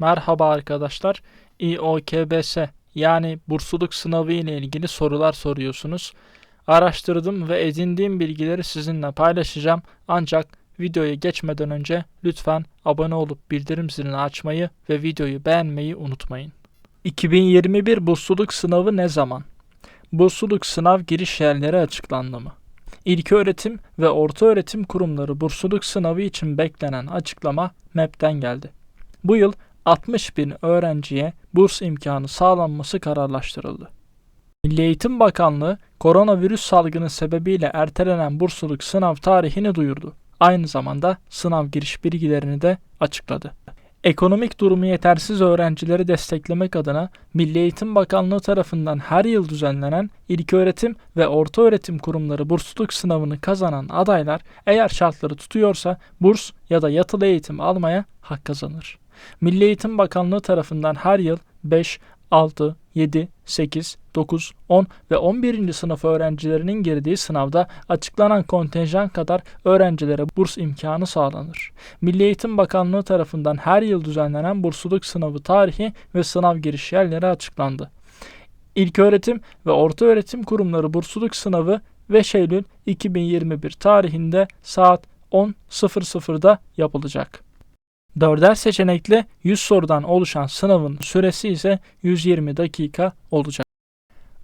Merhaba arkadaşlar. İOKBS yani bursluluk sınavı ile ilgili sorular soruyorsunuz. Araştırdım ve edindiğim bilgileri sizinle paylaşacağım. Ancak videoya geçmeden önce lütfen abone olup bildirim zilini açmayı ve videoyu beğenmeyi unutmayın. 2021 bursluluk sınavı ne zaman? Bursluluk sınav giriş yerleri açıklandı mı? İlköğretim ve ortaöğretim kurumları bursluluk sınavı için beklenen açıklama MEP'ten geldi. Bu yıl 60 bin öğrenciye burs imkanı sağlanması kararlaştırıldı. Milli Eğitim Bakanlığı koronavirüs salgını sebebiyle ertelenen bursluluk sınav tarihini duyurdu. Aynı zamanda sınav giriş bilgilerini de açıkladı. Ekonomik durumu yetersiz öğrencileri desteklemek adına Milli Eğitim Bakanlığı tarafından her yıl düzenlenen ilköğretim ve ortaöğretim kurumları bursluluk sınavını kazanan adaylar eğer şartları tutuyorsa burs ya da yatılı eğitim almaya hak kazanır. Milli Eğitim Bakanlığı tarafından her yıl 5, 6, 7, 8, 9, 10 ve 11. sınıf öğrencilerinin girdiği sınavda açıklanan kontenjan kadar öğrencilere burs imkanı sağlanır. Milli Eğitim Bakanlığı tarafından her yıl düzenlenen bursluluk sınavı tarihi ve sınav giriş yerleri açıklandı. İlköğretim ve ortaöğretim kurumları bursluluk sınavı 5 Eylül 2021 tarihinde saat 10.00'da yapılacak. Dörder seçenekli 100 sorudan oluşan sınavın süresi ise 120 dakika olacak.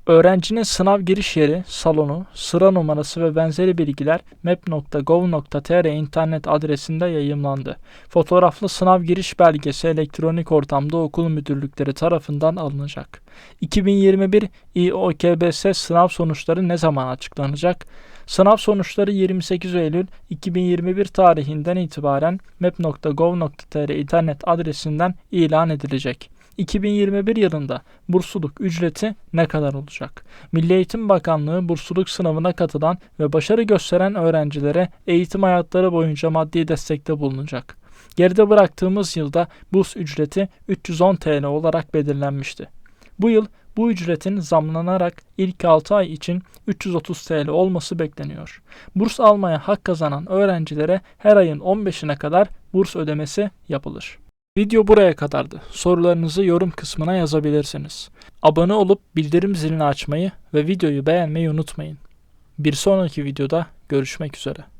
Öğrencinin sınav giriş yeri, salonu, sıra numarası ve benzeri bilgiler map.gov.tr internet adresinde yayımlandı. Fotoğraflı sınav giriş belgesi elektronik ortamda okul müdürlükleri tarafından alınacak. 2021 İOKBS sınav sonuçları ne zaman açıklanacak? Sınav sonuçları 28 Eylül 2021 tarihinden itibaren map.gov.tr internet adresinden ilan edilecek. 2021 yılında bursluluk ücreti ne kadar olacak? Milli Eğitim Bakanlığı bursluluk sınavına katılan ve başarı gösteren öğrencilere eğitim hayatları boyunca maddi destekte bulunacak. Geride bıraktığımız yılda burs ücreti 310 TL olarak belirlenmişti. Bu yıl bu ücretin zamlanarak ilk 6 ay için 330 TL olması bekleniyor. Burs almaya hak kazanan öğrencilere her ayın 15'ine kadar burs ödemesi yapılır. Video buraya kadardı. Sorularınızı yorum kısmına yazabilirsiniz. Abone olup bildirim zilini açmayı ve videoyu beğenmeyi unutmayın. Bir sonraki videoda görüşmek üzere.